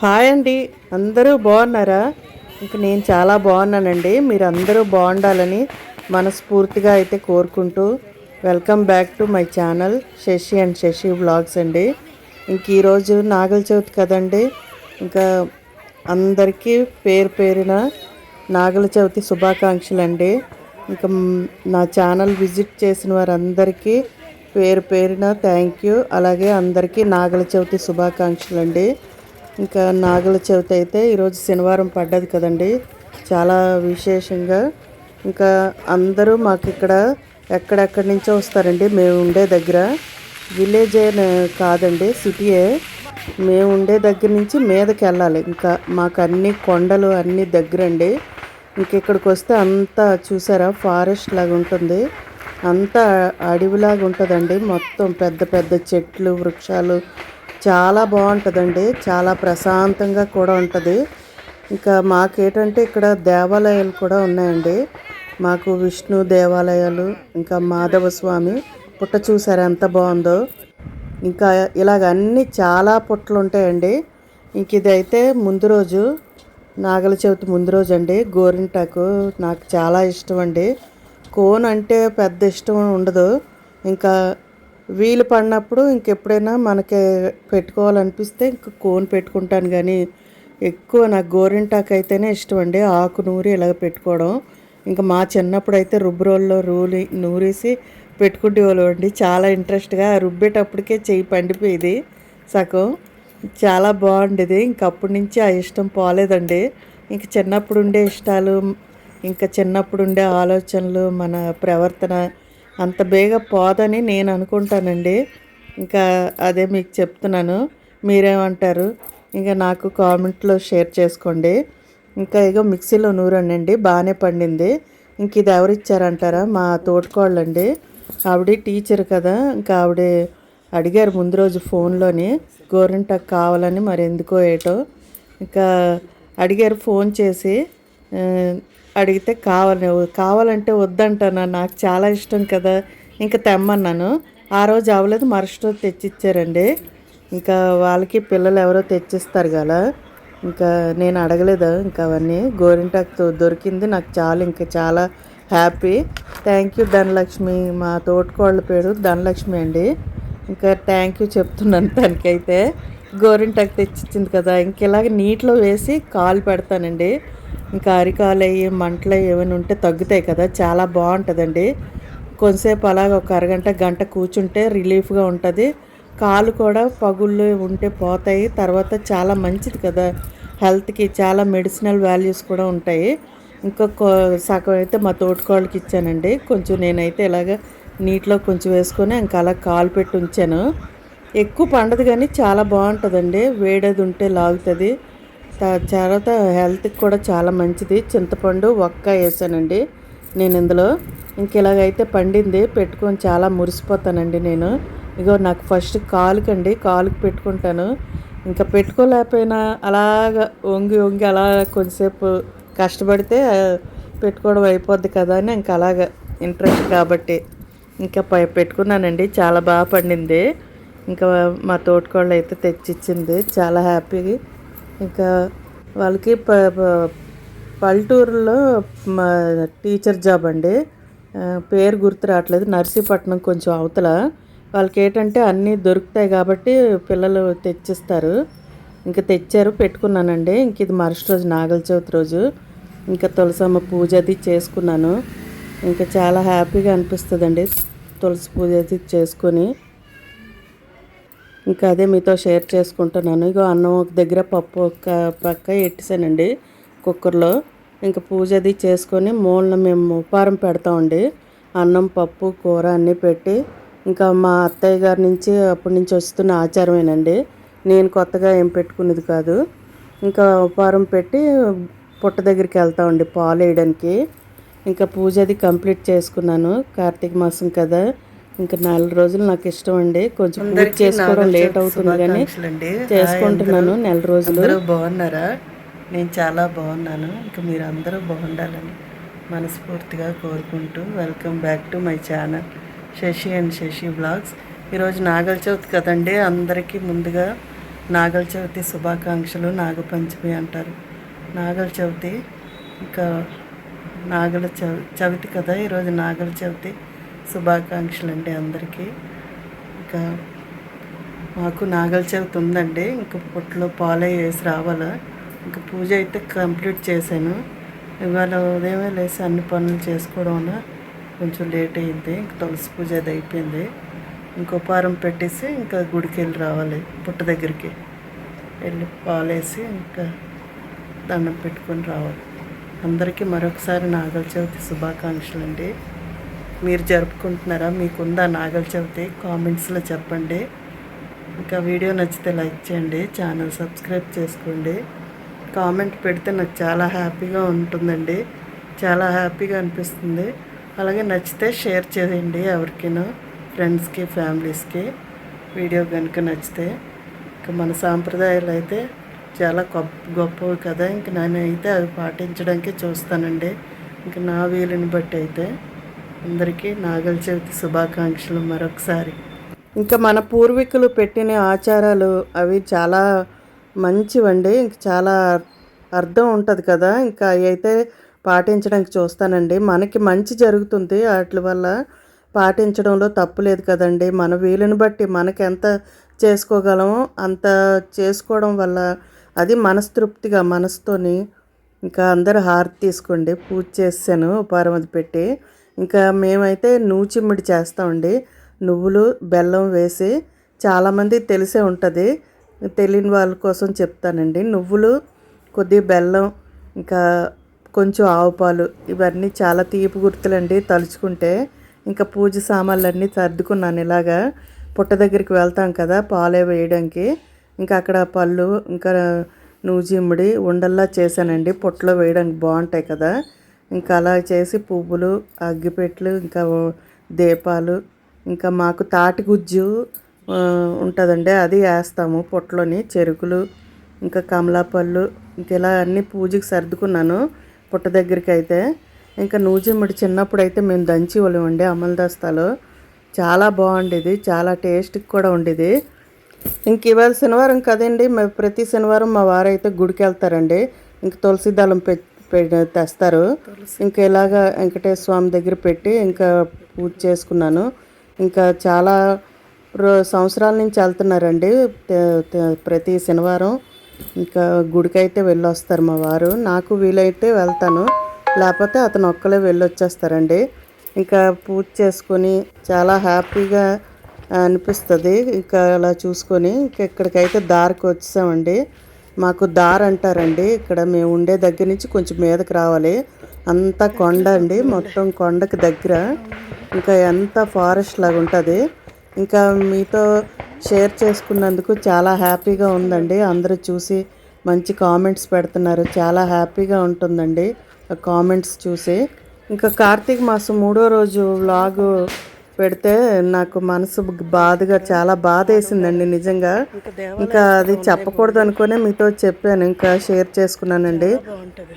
Hi అండి. అందరూ బాగున్నారా? ఇంక నేను చాలా బాగున్నానండి. మీరు అందరూ బాగుండాలని మనస్ఫూర్తిగా అయితే కోరుకుంటూ welcome back to my channel Sashi and Sashi vlogs అండి. ఇంక ఈరోజు నాగల చవితి కదండి. ఇంకా అందరికీ పేరు పేరున నాగల చవితి శుభాకాంక్షలు అండి. ఇంకా నా ఛానల్ విజిట్ చేసిన వారందరికీ పేరు పేరున థ్యాంక్ యూ. అలాగే అందరికీ నాగల చవితి శుభాకాంక్షలు అండి. ఇంకా నాగుల చవితి అయితే ఈరోజు శనివారం పడ్డది కదండి. చాలా విశేషంగా. ఇంకా అందరూ మాకు ఇక్కడ ఎక్కడెక్కడి నుంచో వస్తారండి. మేము ఉండే దగ్గర. విలేజ్ కాదండి సిటీయే మేము ఉండే దగ్గర నుంచి మీదకి వెళ్ళాలి. ఇంకా మాకు అన్ని కొండలు అన్ని దగ్గరండి ఇంక ఇక్కడికి వస్తే అంతా చూసారా ఫారెస్ట్ లాగా ఉంటుంది. అంతా అడవిలాగా ఉంటుందండి. మొత్తం పెద్ద పెద్ద చెట్లు వృక్షాలు చాలా బాగుంటుందండి. చాలా ప్రశాంతంగా కూడా ఉంటుంది. ఇంకా మాకేటంటే ఇక్కడ దేవాలయాలు కూడా ఉన్నాయండి. మాకు విష్ణు దేవాలయాలు ఇంకా మాధవ స్వామి పుట్ట చూసారా ఎంత బాగుందో. ఇంకా ఇలాగ అన్ని చాలా పుట్టలు ఉంటాయండి. ఇంక ఇదైతే ముందు రోజు నాగల చవితి ముందు రోజు అండి గోరింటాకు నాకు చాలా ఇష్టం అండి కోన్ అంటే పెద్ద ఇష్టం ఉండదు. ఇంకా వీలు పడినప్పుడు ఇంకెప్పుడైనా మనకి పెట్టుకోవాలనిపిస్తే ఇంక కోన్ పెట్టుకుంటాను. కానీ ఎక్కువ నాకు గోరింటాకు అయితేనే ఇష్టం అండి. ఆకు నూరి ఇలాగ పెట్టుకోవడం. ఇంకా మా చిన్నప్పుడు అయితే రుబ్బురోల్లో రూలి నూరేసి పెట్టుకుంటేవాళ్ళు అండి చాలా ఇంట్రెస్ట్గా రుబ్బేటప్పటికే చెయ్యి పండిపోయేది సగం. చాలా బాగుండేది. ఇంకప్పటి నుంచి ఆ ఇష్టం పోలేదండి. ఇంక చిన్నప్పుడు ఉండే ఇష్టాలు ఇంకా చిన్నప్పుడు ఉండే ఆలోచనలు మన ప్రవర్తన అంత బేగ పోదని నేను అనుకుంటానండి. ఇంకా అదే మీకు చెప్తున్నాను. మీరేమంటారు? ఇంకా నాకు కామెంట్లో షేర్ చేసుకోండి. ఇంకా ఇగో మిక్సీలో నూరండి బాగానే పండింది. ఇంక ఇది ఎవరు ఇచ్చారంటారా మా తోటికోళ్ళండి. ఆవిడ టీచర్ కదా ఇంకా ఆవిడ అడిగారు ముందు రోజు ఫోన్లోని గోరింటాకు కావాలని మరి ఎందుకో ఏటో. ఇంకా అడిగారు ఫోన్ చేసి అడిగితే కావాలి కావాలంటే వద్దంటాను? నాకు చాలా ఇష్టం కదా. ఇంకా తెమ్మన్నాను. ఆ రోజు అవ్వలేదు మరుసటి రోజు తెచ్చిచ్చారండి. ఇంకా వాళ్ళకి పిల్లలు ఎవరో తెచ్చిస్తారు కదా ఇంకా నేను అడగలేదు? ఇంకా అవన్నీ గోరింటాకు దొరికింది నాకు చాలు ఇంకా చాలా హ్యాపీ. థ్యాంక్ యూ ధనలక్ష్మి మా తోటకోళ్ళ పేరు ధనలక్ష్మి అండి. ఇంకా థ్యాంక్ యూ చెప్తున్నాను తనకైతే. గోరింటాకు తెచ్చిచ్చింది కదా. ఇంక ఇలాగ నీటిలో వేసి కాలు పెడతానండి. ఇంకా అరికాలు అయ్యి మంటలు ఏమైనా ఉంటే తగ్గుతాయి కదా. చాలా బాగుంటుందండి. కొంతసేపు అలాగ ఒక అరగంట గంట కూర్చుంటే రిలీఫ్గా ఉంటుంది. కాలు కూడా పగుళ్ళు ఉంటే పోతాయి. తర్వాత చాలా మంచిది కదా. హెల్త్కి చాలా మెడిసినల్ వాల్యూస్ కూడా ఉంటాయి. ఇంకా సగం అయితే మా తోటికోళ్ళకి ఇచ్చానండి. కొంచెం నేనైతే ఇలాగ నీటిలో కొంచెం వేసుకొని ఇంకా అలా కాలు పెట్టి ఉంచాను. ఎక్కువ పండదు కానీ చాలా బాగుంటుందండి. వేడది ఉంటే లాగుతుంది. చాలా తర్వాత హెల్త్కి కూడా చాలా మంచిది. చింతపండు ఒక్క వేసానండి నేను ఇందులో. ఇంక ఇలాగైతే పండింది పెట్టుకొని చాలా మురిసిపోతానండి నేను. ఇగో నాకు ఫస్ట్ కాలుకండి కాలుకి పెట్టుకుంటాను. ఇంకా పెట్టుకోలేకపోయినా అలాగ వంగి వంగి అలా కొంచెంసేపు కష్టపడితే పెట్టుకోవడం అయిపోద్ది కదా అని ఇంకా అలాగ ఇంట్రెస్ట్ కాబట్టి ఇంకా పై పెట్టుకున్నానండి. చాలా బాగా పండింది. ఇంకా మా తోటకోళ్ళు అయితే తెచ్చిచ్చింది. చాలా హ్యాపీగా ఇంకా వాళ్ళకి ప పల్లెటూరులో మా టీచర్ జాబ్ అండి. పేరు గుర్తు రావట్లేదు. నర్సీపట్నం కొంచెం అవతల. వాళ్ళకి ఏంటంటే అన్నీ దొరుకుతాయి కాబట్టి పిల్లలు తెచ్చిస్తారు. ఇంకా తెచ్చారు పెట్టుకున్నానండి. ఇంక ఇది మరుసటి రోజు నాగల చవితి రోజు. ఇంకా తులసమ్మ పూజ అది చేసుకున్నాను. ఇంకా చాలా హ్యాపీగా అనిపిస్తుందండి తులసి పూజ అది చేసుకొని. ఇంకా అదే మీతో షేర్ చేసుకుంటున్నాను. ఇక అన్నం ఒక దగ్గర పప్పు ఒక పక్క ఎట్టేసానండి కుక్కర్లో. ఇంకా పూజ అది చేసుకొని మూలన మేము ఉపారం పెడతామండి. అన్నం పప్పు కూర అన్నీ పెట్టి ఇంకా మా అత్తయ్య గారి నుంచి అప్పటి నుంచి వస్తున్న ఆచారమేనండి. నేను కొత్తగా ఏం పెట్టుకునేది కాదు. ఇంకా ఉపారం పెట్టి పుట్ట దగ్గరికి వెళ్తామండి పాలు వేయడానికి. ఇంకా పూజ అది కంప్లీట్ చేసుకున్నాను. కార్తీక మాసం కదా. ఇంకా నాలుగు రోజులు నాకు ఇష్టం అండి. కొంచెం పూజ చేసుకోవడం లేట్ అవుతుంది కానీ చేసుకుంటున్నాను నెల రోజులు. బాగున్నారా? నేను చాలా బాగున్నాను. ఇంకా మీరు అందరూ బాగుండాలని మనస్ఫూర్తిగా కోరుకుంటూ welcome back to my channel Sashi and Sashi blogs. ఈరోజు నాగల చవితి కదండి. అందరికీ ముందుగా నాగల చవితి శుభాకాంక్షలు నాగపంచమి అంటారు. నాగల చవితి ఇంకా నాగల చవి చవితి కదా. ఈరోజు నాగల చవితి. శుభాకాంక్షలు అండి అందరికీ. ఇంకా మాకు నాగల చవితి ఉందండి. ఇంకా పొట్టలో పాలే వేసి రావాలా. ఇంకా పూజ అయితే కంప్లీట్ చేశాను. ఇవాళ ఉదయమే లేసి అన్ని పనులు చేసుకోవడం వల్ల కొంచెం లేట్ అయింది. ఇంక తులసి పూజ అది అయిపోయింది. ఇంకో పారం పెట్టేసి ఇంకా గుడికి వెళ్ళి రావాలి పుట్ట దగ్గరికి. వెళ్ళి పాలేసి ఇంకా దండం పెట్టుకొని రావాలి. అందరికీ మరొకసారి నాగల చవితి శుభాకాంక్షలు అండి మీరు జరుపుకుంటున్నారా మీకుందా నాగల చవితి? కామెంట్స్లో చెప్పండి. ఇంకా వీడియో నచ్చితే లైక్ చేయండి ఛానల్ సబ్స్క్రైబ్ చేసుకోండి. కామెంట్ పెడితే నాకు చాలా హ్యాపీగా ఉంటుందండి. చాలా హ్యాపీగా అనిపిస్తుంది. అలాగే నచ్చితే షేర్ చేయండి ఎవరికైనా ఫ్రెండ్స్కి ఫ్యామిలీస్కి. వీడియో కనుక నచ్చితే. ఇంకా మన సాంప్రదాయాలు అయితే చాలా గొప్ప గొప్పవి కదా. ఇంక నేనైతే అవి పాటించడానికి చూస్తానండి. ఇంక నా వీలుని బట్టి అయితే. అందరికీ నాగల చవితి శుభాకాంక్షలు మరొకసారి. ఇంకా మన పూర్వీకులు పెట్టిన ఆచారాలు అవి చాలా మంచివండి. ఇంక చాలా అర్థం ఉంటుంది కదా. ఇంకా అవి అయితే పాటించడానికి చూస్తానండి. మనకి మంచి జరుగుతుంది. వాటి వల్ల పాటించడంలో తప్పు లేదు కదండి. మన వీలుని బట్టి మనకి ఎంత చేసుకోగలమో అంత చేసుకోవడం వల్ల అది మనస్తృప్తిగా మనసుతోని ఇంకా అందరూ హారతి తీసుకోండి. పూజ చేసాను ఉపారం అది పెట్టి. ఇంకా మేమైతే నూచిమ్మిడి చేస్తామండి నువ్వులు బెల్లం వేసి చాలామంది తెలిసే ఉంటుంది. తెలియని వాళ్ళ కోసం చెప్తానండి. నువ్వులు కొద్ది బెల్లం ఇంకా కొంచెం ఆవు పాలు ఇవన్నీ చాలా తీపి గుర్తులండి తలుచుకుంటే. ఇంకా పూజ సామాన్లన్నీ సర్దుకున్నాను ఇలాగా. పుట్ట దగ్గరికి వెళ్తాం కదా పాలే వేయడానికి. ఇంకా అక్కడ పళ్ళు ఇంకా నూజిమ్మిడి ఉండల్లా చేశానండి. పొట్టలో వేయడానికి బాగుంటాయి కదా. ఇంకా అలా చేసి పువ్వులు అగ్గిపెట్లు ఇంకా దీపాలు ఇంకా మాకు తాటి గుజ్జు ఉంటుందండి. అది వేస్తాము పొట్టలోని చెరుకులు ఇంకా కమలాపళ్ళు ఇంకా ఇలా అన్ని పూజకి సర్దుకున్నాను పుట్ట దగ్గరికి అయితే ఇంకా నూజిమ్మడి చిన్నప్పుడు అయితే మేము దంచి వాళ్ళమండి అమల దస్తాలో చాలా బాగుండేది చాలా టేస్ట్కి కూడా ఉండేది. ఇంక ఇవాళ శనివారం కదండి మేము ప్రతి శనివారం మా వారైతే గుడికి వెళ్తారండి ఇంక తులసి దళం పె తెస్తారు. ఇంకా ఇలాగ వెంకటేశ్వర స్వామి దగ్గర పెట్టి ఇంకా పూజ చేసుకున్నాను. ఇంకా చాలా రో సంవత్సరాల నుంచి వెళ్తున్నారండి. ప్రతి శనివారం ఇంకా గుడికైతే వెళ్ళొస్తారు మా వారు. నాకు వీలైతే వెళ్తాను. లేకపోతే అతను ఒక్కలే వెళ్ళొచ్చేస్తారండి. ఇంకా పూజ చేసుకొని చాలా హ్యాపీగా అనిపిస్తుంది. ఇంకా అలా చూసుకొని ఇంకా ఇక్కడికైతే దారికి వచ్చేసామండి మాకు దార్ అంటారండి. ఇక్కడ మేము ఉండే దగ్గర నుంచి కొంచెం మీదకి రావాలి. అంతా కొండ అండి. మొత్తం కొండకి దగ్గర. ఇంకా ఎంత ఫారెస్ట్ లాగా ఉంటుంది. ఇంకా మీతో షేర్ చేసుకున్నందుకు చాలా హ్యాపీగా ఉందండి. అందరూ చూసి మంచి కామెంట్స్ పెడుతున్నారు. చాలా హ్యాపీగా ఉంటుందండి. కామెంట్స్ చూసి. ఇంకా కార్తీక మాసం మూడో రోజు వ్లాగు పెడితే నాకు మనసు బాధగా చాలా బాధ వేసిందండి నిజంగా. ఇంకా అది చెప్పకూడదు అనుకునే మీతో చెప్పాను ఇంకా షేర్ చేసుకున్నానండి.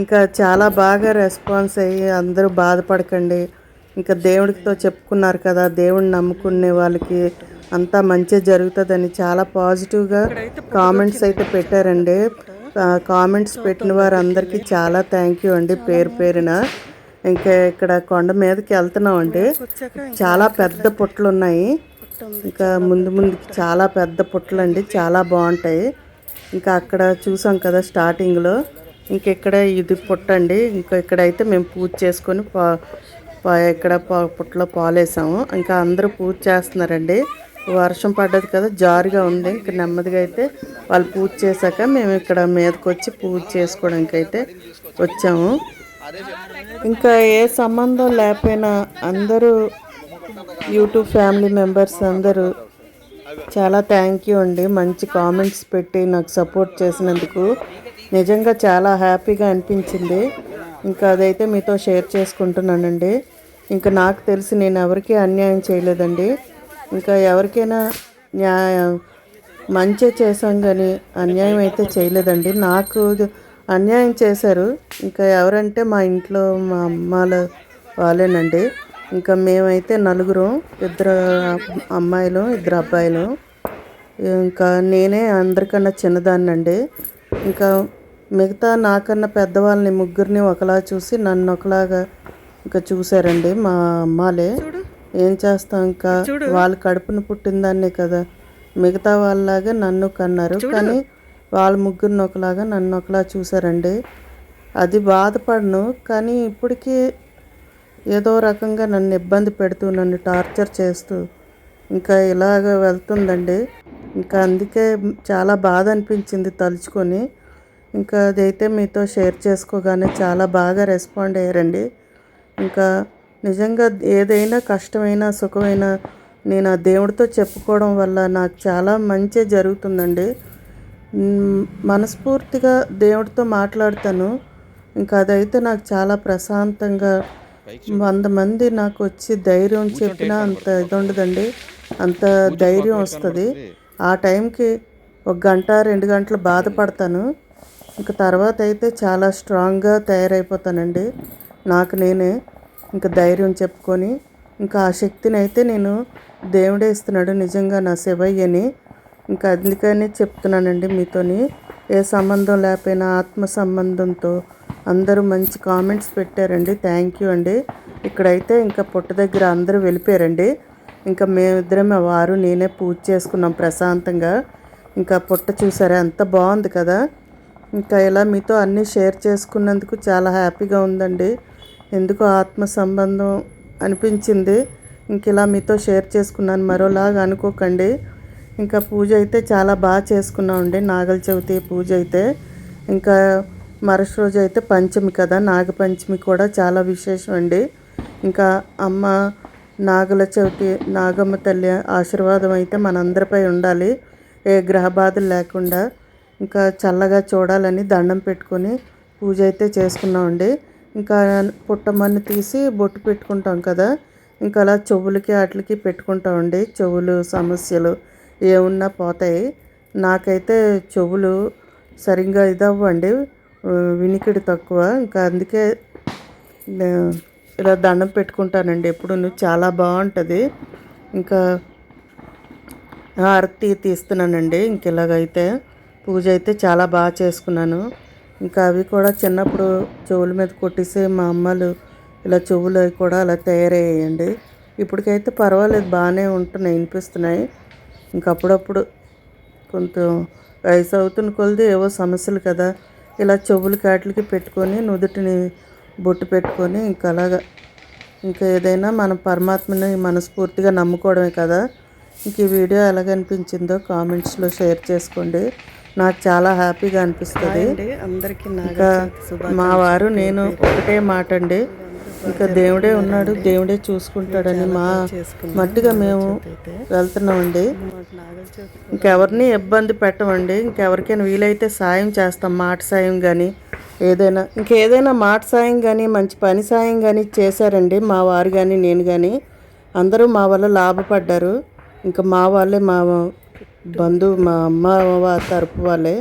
ఇంకా చాలా బాగా రెస్పాన్స్ అయ్యి అందరూ బాధపడకండి. ఇంకా దేవుడితో చెప్పుకున్నారు కదా దేవుడిని నమ్ముకునే వాళ్ళకి అంతా మంచిగా జరుగుతుందని చాలా పాజిటివ్గా కామెంట్స్ అయితే పెట్టారండి. కామెంట్స్ పెట్టిన వారు అందరికీ చాలా థ్యాంక్ యూ అండి పేరు పేరున. ఇంకా ఇక్కడ కొండ మీదకి వెళ్తున్నాం అండి చాలా పెద్ద పుట్లు ఉన్నాయి ఇంకా ముందు ముందుకి చాలా పెద్ద పుట్టలు అండి చాలా బాగుంటాయి. ఇంకా అక్కడ చూసాం కదా స్టార్టింగ్లో ఇంకా ఇక్కడ ఇది పుట్ట అండి ఇంకా ఇక్కడైతే మేము పూజ చేసుకొని ఇక్కడ పుట్టలో పాలేసాము. ఇంకా అందరూ పూజ చేస్తున్నారండి. వర్షం పడ్డది కదా జారుగా ఉంది. ఇంకా నెమ్మదిగా అయితే వాళ్ళు పూజ చేశాక మేము ఇక్కడ మీదకి వచ్చి పూజ చేసుకోవడానికి అయితే వచ్చాము. ఇంకా ఏ సంబంధం లేకపోయినా అందరూ యూట్యూబ్ ఫ్యామిలీ మెంబర్స్ అందరూ చాలా థ్యాంక్ యూ అండి. మంచి కామెంట్స్ పెట్టి నాకు సపోర్ట్ చేసినందుకు. నిజంగా చాలా హ్యాపీగా అనిపించింది. ఇంకా అదైతే మీతో షేర్ చేసుకుంటున్నానండి. ఇంకా నాకు తెలిసి నేను ఎవరికీ అన్యాయం చేయలేదండి. ఇంకా ఎవరికైనా న్యాయం మంచి చేశాం కానీ అన్యాయం అయితే చేయలేదండి. నాకు అన్యాయం చేశారు. ఇంకా ఎవరంటే మా ఇంట్లో మా అమ్మాల వాళ్ళేనండి. ఇంకా మేమైతే నలుగురు ఇద్దరు అమ్మాయిలు ఇద్దరు అబ్బాయిలు. ఇంకా నేనే అందరికన్నా చిన్నదాన్నండి. ఇంకా మిగతా నాకన్నా పెద్దవాళ్ళని ముగ్గురిని ఒకలా చూసి నన్ను ఒకలాగా ఇంకా చూశారండి మా అమ్మాలే. ఏం చేస్తాం ఇంకా? వాళ్ళ కడుపున పుట్టిందాన్నే కదా. మిగతా వాళ్ళలాగా నన్ను కన్నారు. కానీ వాళ్ళ ముగ్గురిని ఒకలాగా నన్ను ఒకలా చూశారండి. అది బాధపడను కానీ ఇప్పటికీ ఏదో రకంగా నన్ను ఇబ్బంది పెడుతూ నన్ను టార్చర్ చేస్తూ ఇంకా ఇలాగ వెళ్తుందండి. ఇంకా అందుకే చాలా బాధ అనిపించింది తలుచుకొని. ఇంకా అదైతే మీతో షేర్ చేసుకోగానే చాలా బాగా రెస్పాండ్ అయ్యారండి. ఇంకా నిజంగా ఏదైనా కష్టమైనా సుఖమైనా నేను ఆ దేవుడితో చెప్పుకోవడం వల్ల నాకు చాలా మంచి జరుగుతుందండి. మనస్ఫూర్తిగా దేవుడితో మాట్లాడతాను. ఇంకా అదైతే నాకు చాలా ప్రశాంతంగా వంద మంది నాకు వచ్చి ధైర్యం చెప్పినా అంత ఇది ఉండదండి అంత ధైర్యం వస్తుంది. ఆ టైంకి ఒక గంట రెండు గంటలు బాధపడతాను. ఇంకా తర్వాత అయితే చాలా స్ట్రాంగ్గా తయారైపోతానండి. నాకు నేనే ఇంకా ధైర్యం చెప్పుకొని ఇంకా ఆ శక్తిని అయితే నేను దేవుడే ఇస్తున్నాడు. నిజంగా నా శివయ్యని. ఇంకా అందుకని చెప్తున్నానండి మీతోని. ఏ సంబంధం లేకపోయినా ఆత్మ సంబంధంతో అందరూ మంచి కామెంట్స్ పెట్టారండి. థ్యాంక్ యూ అండి. ఇక్కడైతే ఇంకా పుట్ట దగ్గర అందరూ వెళ్ళిపోయారండి. ఇంకా మేమిద్దరం మా వారు నేనే పూజ చేసుకున్నాం ప్రశాంతంగా. ఇంకా పుట్ట చూసారా? ఎంత బాగుంది కదా. ఇంకా ఇలా మీతో అన్నీ షేర్ చేసుకున్నందుకు చాలా హ్యాపీగా ఉందండి. ఎందుకో ఆత్మ సంబంధం అనిపించింది? ఇంక ఇలా మీతో షేర్ చేసుకున్నాను. మరోలాగా అనుకోకండి. ఇంకా పూజ అయితే చాలా బాగా చేసుకున్నామండి నాగల చవితి పూజ అయితే. ఇంకా మరుసటి రోజు అయితే పంచమి కదా. నాగపంచమి కూడా చాలా విశేషం అండి. ఇంకా అమ్మ నాగుల చవితి నాగమ్మ తల్లి ఆశీర్వాదం అయితే మనందరిపై ఉండాలి. ఏ గ్రహ బాధలు లేకుండా ఇంకా చల్లగా చూడాలని దండం పెట్టుకొని పూజ అయితే చేసుకున్నామండి ఇంకా పుట్టమన్ను తీసి బొట్టు పెట్టుకుంటాం కదా. ఇంకా అలా చెవులకి వాటికి పెట్టుకుంటామండి చెవులు సమస్యలు ఏమున్నా పోతాయి. నాకైతే చెవులు సరిగ్గా ఇదవ్వండి. వినికిడి తక్కువ. ఇంకా అందుకే ఇలా దండం పెట్టుకుంటానండి ఎప్పుడు చాలా బాగుంటుంది. ఇంకా హారతి తీస్తున్నానండి. ఇంక ఇలాగైతే పూజ అయితే చాలా బాగా చేసుకున్నాను. ఇంకా అవి కూడా చిన్నప్పుడు చెవుల మీద కొట్టేసి మా అమ్మలు ఇలా చెవులు అవి కూడా అలా తయారయ్యాయండి. ఇప్పటికైతే పర్వాలేదు బాగానే ఉంటున్నాయి వినిపిస్తున్నాయి. ఇంకా అప్పుడప్పుడు కొంచెం వయసు అవుతున్న కొలది ఏవో సమస్యలు కదా ఇలా చెవులు కాట్లకి పెట్టుకొని నుదుటిని బొట్టు పెట్టుకొని ఇంకా అలాగా. ఇంకా ఏదైనా మన పరమాత్మని మనస్ఫూర్తిగా నమ్ముకోవడమే కదా. ఇంక ఈ వీడియో ఎలాగనిపించిందో కామెంట్స్లో షేర్ చేసుకోండి. నాకు చాలా హ్యాపీగా అనిపిస్తుంది. అందరికి ఇంకా మా వారు నేను ఒకటే మాట అండి ఇంకా దేవుడే ఉన్నాడు దేవుడే చూసుకుంటాడని మా మట్టిగా మేము వెళ్తున్నామండి. ఇంకెవరిని ఇబ్బంది పెట్టమండి ఇంకెవరికైనా వీలైతే సాయం చేస్తాం మాట సాయం కానీ ఏదైనా ఇంకేదైనా మాట సాయం కానీ మంచి పని సాయం కానీ చేశారండి మా వారు కానీ నేను కానీ అందరూ మా వల్ల లాభపడ్డారు. ఇంకా మా వాళ్ళే మా బంధువు మా అమ్మ తరపు వాళ్ళే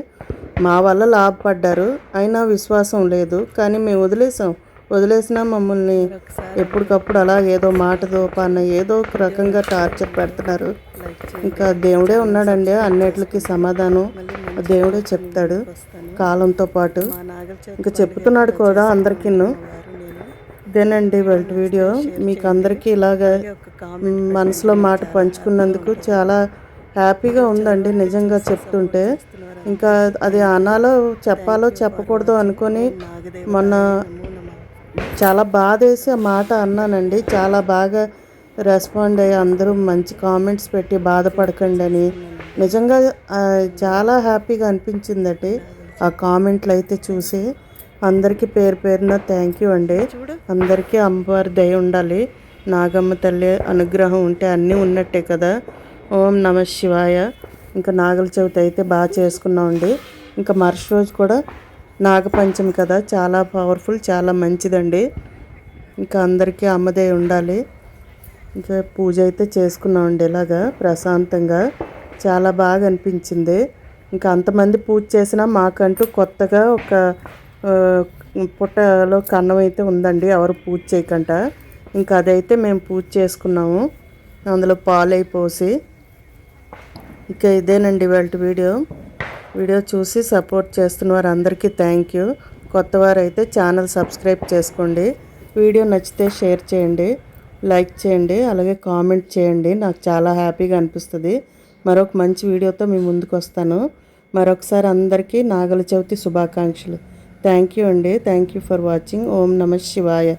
మా వల్ల లాభపడ్డారు. అయినా విశ్వాసం లేదు కానీ మేము వదిలేసాం. వదిలేసినా మమ్మల్ని ఎప్పటికప్పుడు అలా ఏదో మాటతో పన్న ఏదో ఒక రకంగా టార్చర్ పెడుతున్నారు. ఇంకా దేవుడే ఉన్నాడండి అన్నిటికి సమాధానం. దేవుడే చెప్తాడు కాలంతో పాటు. ఇంకా చెప్తున్నాడు కూడా అందరికీ వారు నేను ఇదేనండి వాళ్ళ వీడియో మీకు అందరికీ ఇలాగా మనసులో మాట పంచుకున్నందుకు చాలా హ్యాపీగా ఉందండి నిజంగా చెప్తుంటే. ఇంకా అది అనాలో చెప్పాలో చెప్పకూడదు అనుకొని మొన్న చాలా బాధ వేసి ఆ మాట అన్నానండి. చాలా బాగా రెస్పాండ్ అయ్యి అందరూ మంచి కామెంట్స్ పెట్టి బాధపడకండి అని. నిజంగా చాలా హ్యాపీగా అనిపించిందండి ఆ కామెంట్లు అయితే చూసి. అందరికీ పేరు పేరున థ్యాంక్ యూ అండి. అందరికీ అమ్మవారి దయ ఉండాలి. నాగమ్మ తల్లి అనుగ్రహం ఉంటే అన్నీ ఉన్నట్టే కదా. ఓం నమ శివాయ. ఇంకా నాగల చవితి అయితే బాగా చేసుకున్నామండి. ఇంకా మరుసటి రోజు కూడా నాగపంచమి కదా చాలా పవర్ఫుల్ చాలా మంచిదండి. ఇంకా అందరికీ అమ్మదే ఉండాలి. ఇంకా పూజ అయితే చేసుకున్నామండి ఇలాగా ప్రశాంతంగా. చాలా బాగా అనిపించింది. ఇంకా అంతమంది పూజ చేసినా మాకంటూ కొత్తగా ఒక పుట్టలో కన్నం అయితే ఉందండి ఎవరు పూజ చేయకంట. ఇంకా అదైతే మేము పూజ చేసుకున్నాము. అందులో పాలు అయిపోసి ఇక ఇదేనండి వాళ్ళ వీడియో. వీడియో చూసి సపోర్ట్ చేస్తున్న వారందరికీ థ్యాంక్ యూ. కొత్త వారైతే ఛానల్ సబ్స్క్రైబ్ చేసుకోండి. వీడియో నచ్చితే షేర్ చేయండి లైక్ చేయండి అలాగే కామెంట్ చేయండి. నాకు చాలా హ్యాపీగా అనిపిస్తుంది. మరొక మంచి వీడియోతో మీ ముందుకు వస్తాను. మరొకసారి అందరికీ నాగల చవితి శుభాకాంక్షలు. థ్యాంక్ యూ అండి. Thank you for watching. ఓం నమ శివాయ.